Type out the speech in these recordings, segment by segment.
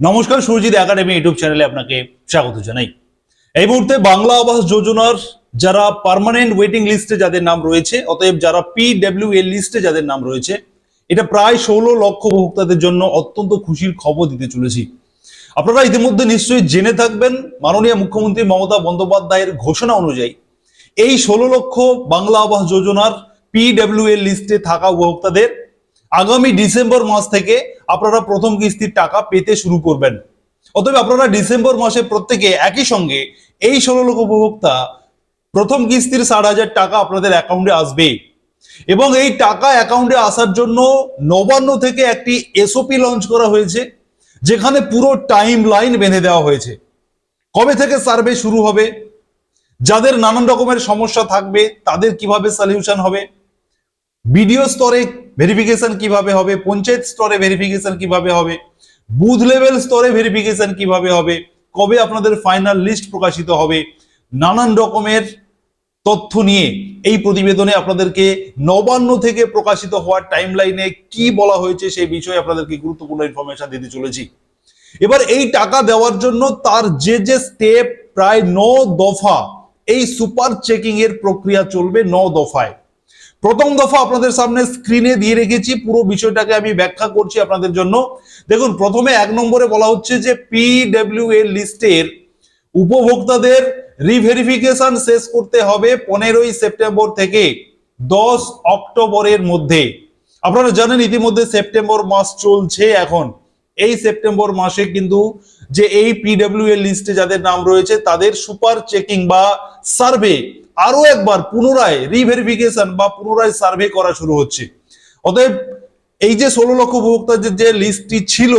নমস্কার, Surajit academy YouTube চ্যানেলে আপনাকে স্বাগত জানাই। এই মুহূর্তে বাংলা আবাস যোজনার যারা পার্মানেন্ট ওয়েটিং লিস্টে যাদের নাম রয়েছে, অতএব যারা পিডব্লিউ এর লিস্টে যাদের নাম রয়েছে, এটা প্রায় ষোলো লক্ষ উপভোক্তাদের জন্য অত্যন্ত খুশির খবর দিতে চলেছি। আপনারা ইতিমধ্যে নিশ্চয়ই জেনে থাকবেন, মাননীয় মুখ্যমন্ত্রী মমতা বন্দ্যোপাধ্যায়ের ঘোষণা অনুযায়ী এই ষোলো লক্ষ বাংলা আবাস যোজনার পিডব্লিউ এর লিস্টে থাকা উপভোক্তাদের আগামী ডিসেম্বর মাস থেকে আপনারা প্রথম কিস্তির টাকা পেতে শুরু করবেন। অতএব আপনারা ডিসেম্বর মাসে প্রত্যেকে একই সঙ্গে এই ষোলো উপভোক্তা প্রথম কিস্তির ষাট হাজার টাকা আপনাদের অ্যাকাউন্টে আসবে। এবং এই টাকা অ্যাকাউন্টে আসার জন্য নবান্ন থেকে একটি এসওপি লঞ্চ করা হয়েছে, যেখানে পুরো টাইম লাইন বেঁধে দেওয়া হয়েছে। কবে থেকে সার্ভে শুরু হবে? যাদের নানান রকমের সমস্যা থাকবে, তাদের কীভাবে সলিউশন হবে? বিডিও স্তরে ভেরিফিকেশন কীভাবে হবে, পঞ্চায়েত স্তরে ভেরিফিকেশন কীভাবে হবে বুথ লেভেল স্তরে ভেরিফিকেশন কীভাবে হবে, কবে আপনাদের ফাইনাল লিস্ট প্রকাশিত হবে, নানান রকমের তথ্য নিয়ে এই প্রতিবেদনে আপনাদেরকে নবান্ন থেকে প্রকাশিত হওয়ার টাইম লাইনে কি বলা হয়েছে সেই বিষয়ে আপনাদেরকে গুরুত্বপূর্ণ ইনফরমেশন দিতে চলেছি। এবার এই টাকা দেওয়ার জন্য তার যে যে স্টেপ প্রায় ন দফা এই সুপার চেকিং এর প্রক্রিয়া চলবে ন দফায়। প্রথম দফা আপনাদের সামনে স্ক্রিনে দিয়ে রেখেছি। পুরো বিষয়টাকে আমি ব্যাখ্যা করছি আপনাদের জন্য। দেখুন, প্রথমে এক নম্বরে বলা হচ্ছে যে পিডব্লিউ এর লিস্টের উপভোক্তাদের রিভেরিফিকেশন শেষ করতে হবে পনেরোই সেপ্টেম্বর থেকে দশ অক্টোবরের মধ্যে। আপনারা জানেন ইতিমধ্যে সেপ্টেম্বর মাস চলছে এখন। এই সেপ্টেম্বর মাসে কিন্তু যে এই পিডব্লিউ লিস্টে যাদের নাম রয়েছে, তাদের সুপার চেকিং বা সার্ভে আরও একবার পুনরায় রিভেরিফিকেশন বা পুনরায় সার্ভে করা শুরু হচ্ছে। অতএব এই যে ষোলো লক্ষ উপভোক্তার যে- লিস্টটি ছিল,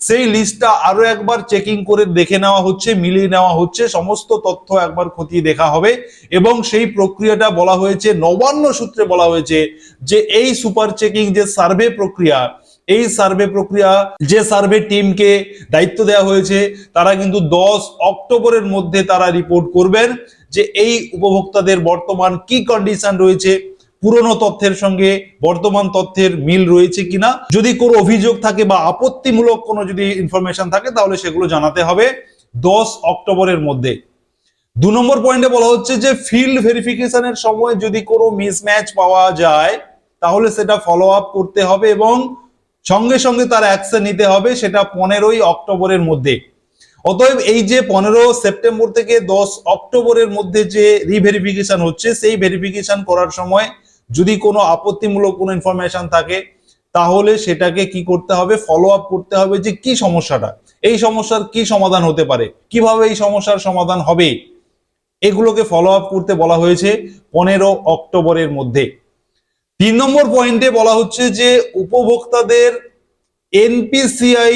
সেই লিস্টটা আরও একবার চেকিং করে দেখে নেওয়া হচ্ছে, মিলিয়ে নেওয়া হচ্ছে, সমস্ত তথ্য একবার খতিয়ে দেখা হবে এবং সেই প্রক্রিয়াটা বলা হয়েছে, নবান্ন সূত্রে বলা হয়েছে যে এই সুপার চেকিং যে সার্ভে প্রক্রিয়া, এই সার্ভে প্রক্রিয়া, যে সার্ভে টিমকে দায়িত্ব দেওয়া হয়েছে, তারা কিন্তু দশ অক্টোবরের মধ্যে তারা রিপোর্ট করবেন। যে এই উপভোক্তাদের বর্তমান কি কন্ডিশন রয়েছে, পুরনো তথ্যের সঙ্গে বর্তমান তথ্যের মিল রয়েছে কিনা, যদি কোনো অভিযোগ থাকে বা আপত্তিমূলক কোনো যদি ইনফরমেশন থাকে, তাহলে সেগুলো জানাতে হবে দশ অক্টোবরের মধ্যে। দু নম্বর পয়েন্টে বলা হচ্ছে যে ফিল্ড ভেরিফিকেশনের সময় যদি কোনো মিসম্যাচ পাওয়া যায়, তাহলে সেটা ফলো আপ করতে হবে এবং সঙ্গে সঙ্গে তার অ্যাকশন নিতে হবে সেটা পনেরোই অক্টোবরের মধ্যে। অতএব এই যে পনেরো সেপ্টেম্বর থেকে দশ অক্টোবরের মধ্যে যে রিভেরিফিকেশন হচ্ছে, সেই ভেরিফিকেশন করার সময় যদি কোনো আপত্তিমূলক কোনো ইনফরমেশন থাকে, তাহলে সেটাকে কি করতে হবে? ফলো আপ করতে হবে যে কি সমস্যাটা? এই সমস্যার কি সমাধান হতে পারে? কীভাবে এই সমস্যার সমাধান হবে? এগুলোকে ফলো আপ করতে বলা হয়েছে পনেরো অক্টোবরের মধ্যে। তিন নম্বর পয়েন্টে বলা হচ্ছে যে উপভোক্তাদের এনপিসিআই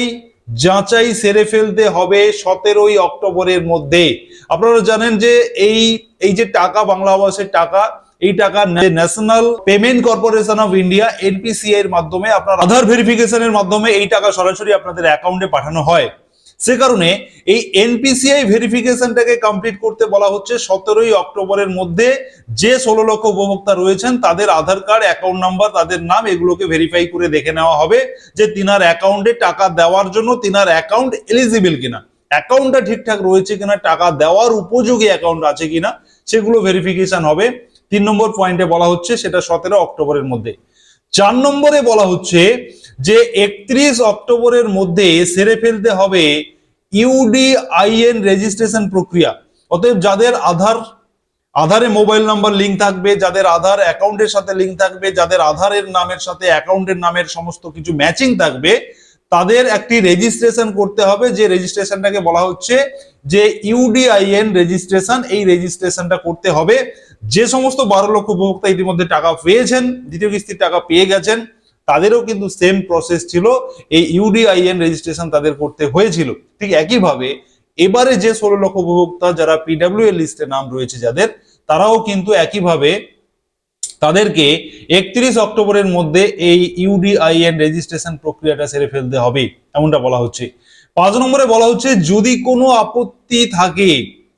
যাচাই সেরে ফেলতে হবে সতেরোই অক্টোবরের মধ্যে। আপনারা জানেন যে এই এই যে টাকা, বাংলা আবাসের টাকা, এই টাকা national payment corporation of India NPCI এর মাধ্যমে আপনার আধার ভেরিফিকেশনের মাধ্যমে এই টাকা সরাসরি আপনাদের অ্যাকাউন্টে পাঠানো হয়। সে কারণে এই এনপিসিআই ভেরিফিকেশনটাকে কমপ্লিট করতে বলা হচ্ছে সতেরোই অক্টোবরের মধ্যে যে ষোলো লক্ষ উপভোক্তা রয়েছেন, তাদের আধার কার্ড অ্যাকাউন্ট নাম্বার তাদের নাম এগুলোকে ভেরিফাই করে দেখে নেওয়া হবে যে তিনার অ্যাকাউন্টে টাকা দেওয়ার জন্য তিনার অ্যাকাউন্ট এলিজিবল কিনা। অ্যাকাউন্টটা ঠিকঠাক রয়েছে কিনা, টাকা দেওয়ার উপযোগী অ্যাকাউন্ট আছে কিনা, সেগুলো ভেরিফিকেশন হবে। তিন নম্বর পয়েন্টে বলা হচ্ছে, সেটা সতেরো অক্টোবরের মধ্যে। চার নম্বরে বলা হচ্ছে যে একত্রিশ অক্টোবরের মধ্যে সেরে ফেলতে হবে ইউডিআইএন রেজিস্ট্রেশন প্রক্রিয়া। অতএব যাদের আধার, আধারে মোবাইল নাম্বার লিঙ্ক থাকবে, যাদের আধার অ্যাকাউন্টের সাথে লিঙ্ক থাকবে, যাদের আধারের নামের সাথে অ্যাকাউন্টের নামের সমস্ত কিছু ম্যাচিং থাকবে, তাদের একটি রেজিস্ট্রেশন করতে হবে, যে রেজিস্ট্রেশনটাকে বলা হচ্ছে যে ইউডিআইএন রেজিস্ট্রেশন। এই রেজিস্ট্রেশনটা করতে হবে। যে সমস্ত বারো লক্ষ উপভোক্তা ইতিমধ্যে টাকা পেয়েছেন, দ্বিতীয় কিস্তির টাকা পেয়ে গেছেন তাদেরও কিন্তু সেম প্রসেস ছিল। এই ইউডিআইএন রেজিস্ট্রেশন তাদের করতে হয়েছিল। ঠিক একইভাবে এবারে যে ষোলো লক্ষ উপভোক্তা যারা পিডাব্লিউ এর লিস্টে নাম রয়েছে যাদের, তারাও কিন্তু একইভাবে তাদেরকে একত্রিশ অক্টোবরের মধ্যে এই ইউডিআইএন রেজিস্ট্রেশন প্রক্রিয়াটা সেরে ফেলতে হবে, এমনটা বলা হচ্ছে। পাঁচ নম্বরে বলা হচ্ছে, যদি কোনো আপত্তি থাকে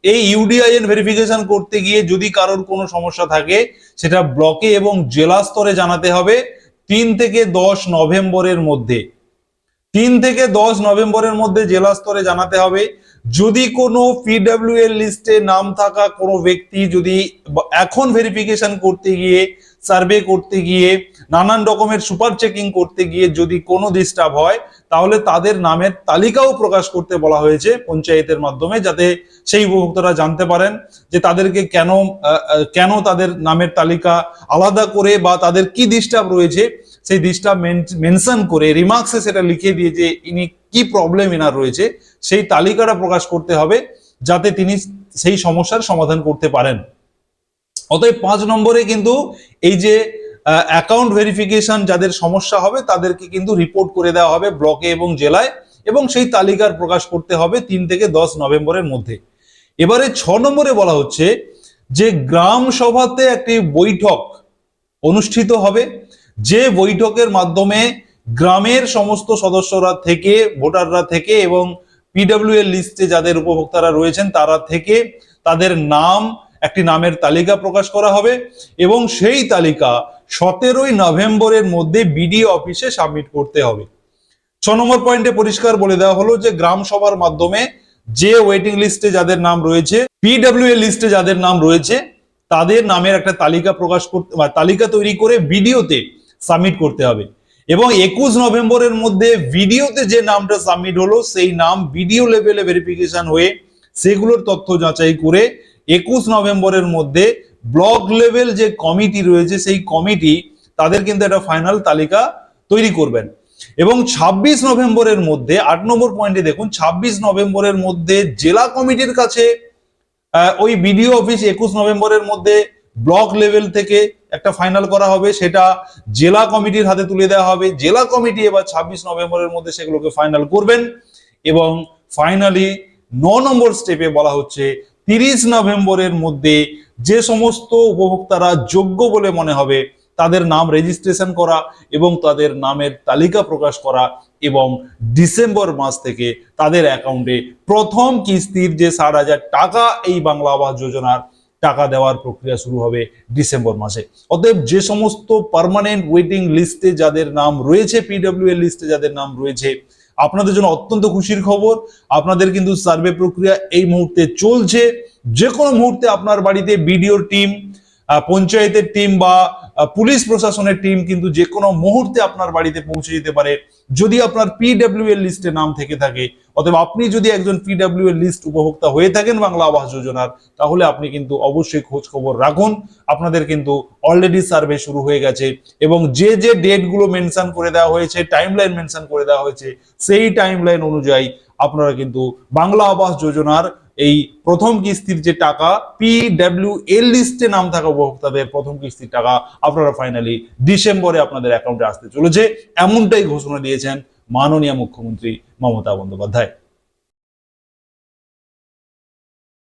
এই ইউডিআইএন ভেরিফিকেশন করতে গিয়ে যদি কারোর কোনো সমস্যা থাকে, সেটা ব্লকে এবং জেলা স্তরে জানাতে হবে। তিন থেকে দশ নভেম্বরের মধ্যে, তিন থেকে দশ নভেম্বরের মধ্যে জেলা স্তরে জানাতে হবে, যদি কোনো পিডব্লিউ এর লিস্টে নাম থাকা কোনো ব্যক্তি যদি এখন ভেরিফিকেশন করতে গিয়ে সার্ভে করতে গিয়ে, নানান রকমের সুপার চেকিং করতে গিয়ে যদি কোনো ডিস্টার্ব হয়, তাহলে তাদের নামের তালিকাও প্রকাশ করতে বলা হয়েছে পঞ্চায়েতের মাধ্যমে, যাতে সেই উপভোক্তারা জানতে পারেন যে তাদেরকে কেন কেন তাদের নামের তালিকা আলাদা করে বা তাদের কি ডিস্টার্ব রয়েছে। সেই ডিস্টার্ব মেনশন করে রিমার্কসে সেটা লিখে দিয়ে যে ইনি কি প্রবলেম এনার রয়েছে, সেই তালিকাটা প্রকাশ করতে হবে যাতে তিনি সেই সমস্যার সমাধান করতে পারেন। অতএব পাঁচ নম্বরে কিন্তু এই যে অ্যাকাউন্ট ভেরিফিকেশন যাদের সমস্যা হবে তাদেরকে কিন্তু রিপোর্ট করে দেওয়া হবে ব্লকে এবং জেলায় এবং সেই তালিকার প্রকাশ করতে হবে তিন থেকে দশ নভেম্বরের মধ্যে। এবারে ছ নম্বরে বলা হচ্ছে যে গ্রাম সভাতে একটি বৈঠক অনুষ্ঠিত হবে। যে বৈঠকের মাধ্যমে গ্রামের সমস্ত সদস্যরা থেকে, ভোটাররা থেকে এবং পিডব্লিউ এর লিস্টে যাদের উপভোক্তারা রয়েছেন তারা থেকে তাদের নাম, একটি নামের তালিকা প্রকাশ করা হবে এবং সেই তালিকা সতেরোই নভেম্বরের মধ্যে বিডিও অফিসে সাবমিট করতে হবে। ছ নম্বর পয়েন্টে পরিষ্কার বলে দেওয়া হলো যে গ্রাম সভার মাধ্যমে যে ওয়েটিং লিস্টে যাদের নাম রয়েছে পিডব্লিউ এর লিস্টে যাদের নাম রয়েছে, তাদের নামের একটা তালিকা প্রকাশ করতে, তালিকা তৈরি করে ভিডিওতে সাবমিট করতে হবে। এবং একুশ নভেম্বরের মধ্যে ভিডিওতে যে নামটা সাবমিট হলো, সেই নাম ভিডিও লেভেলে ভেরিফিকেশন হয়ে সেগুলোর তথ্য যাচাই করে একুশ নভেম্বরের মধ্যে ব্লক লেভেল যে কমিটি রয়েছে, সেই কমিটি তাদের কিন্তু একটা ফাইনাল তালিকা তৈরি করবেন। এবং ২৬ নভেম্বরের মধ্যে, আট নম্বর পয়েন্টে দেখুন ২৬ নভেম্বরের মধ্যে জেলা কমিটির কাছে ওই বিডিও অফিস একুশ নভেম্বরের মধ্যে ব্লক লেভেল থেকে একটা ফাইনাল করা হবে, সেটা জেলা কমিটির হাতে তুলে দেওয়া হবে। জেলা কমিটি এবার ছাব্বিশ নভেম্বরের মধ্যে সেগুলোকে ফাইনাল করবেন এবং ফাইনালি ন নম্বর স্টেপে বলা হচ্ছে তিরিশ নভেম্বরের মধ্যে যে সমস্ত উপভোক্তারা যোগ্য বলে মনে হবে, তাদের নাম রেজিস্ট্রেশন করা এবং তাদের নামের তালিকা প্রকাশ করা এবং ডিসেম্বর মাস থেকে তাদের অ্যাকাউন্টে প্রথম কিস্তির যে ষাট হাজার টাকা এই বাংলা আবাস যোজনার টাকা দেওয়ার প্রক্রিয়া শুরু হবে ডিসেম্বর মাসে। অতএব যে সমস্ত পার্মানেন্ট ওয়েটিং লিস্টে যাদের নাম রয়েছে পিডব্লিউ এর লিস্টে যাদের নাম রয়েছে, আপনাদের জন্য অত্যন্ত খুশির খবর। আপনাদের কিন্তু সার্ভে প্রক্রিয়া এই মুহূর্তে চলছে। যে কোনো মুহূর্তে আপনার বাড়িতে বিডিওর টিম পঞ্চায়েতের টিম বা পুলিশ প্রশাসনের টিম কিন্তু যে কোনো মুহূর্তে আপনার বাড়িতে পৌঁছে যেতে পারে। যদি আপনার পিডব্লিউ এর লিস্টে নাম থেকে থাকে অতএব আপনি যদি একজন পিডব্লিউ এর লিস্ট উপভোক্তা হয়ে থাকেন বাংলা আবাস যোজনার, তাহলে আপনি কিন্তু অবশ্যই খোঁজ খবর রাখুন। আপনাদের কিন্তু অলরেডি সার্ভে শুরু হয়ে গেছে এবং যে যে ডেটগুলো মেনশন করে দেওয়া হয়েছে টাইমলাইন মেনশন করে দেওয়া হয়েছে, সেই টাইমলাইন অনুযায়ী আপনারা কিন্তু বাংলা আবাস যোজনার এই প্রথম কিস্তির যে টাকা পি ডাব্লিউ এল লিস্টে নাম থাকা উপভোক্তাদের প্রথম কিস্তির টাকা আপনারা ফাইনালি ডিসেম্বরে আপনাদের অ্যাকাউন্টে আসতে চলেছে। এমনটাই ঘোষণা দিয়েছেন মাননীয় মুখ্যমন্ত্রী মমতা বন্দ্যোপাধ্যায়।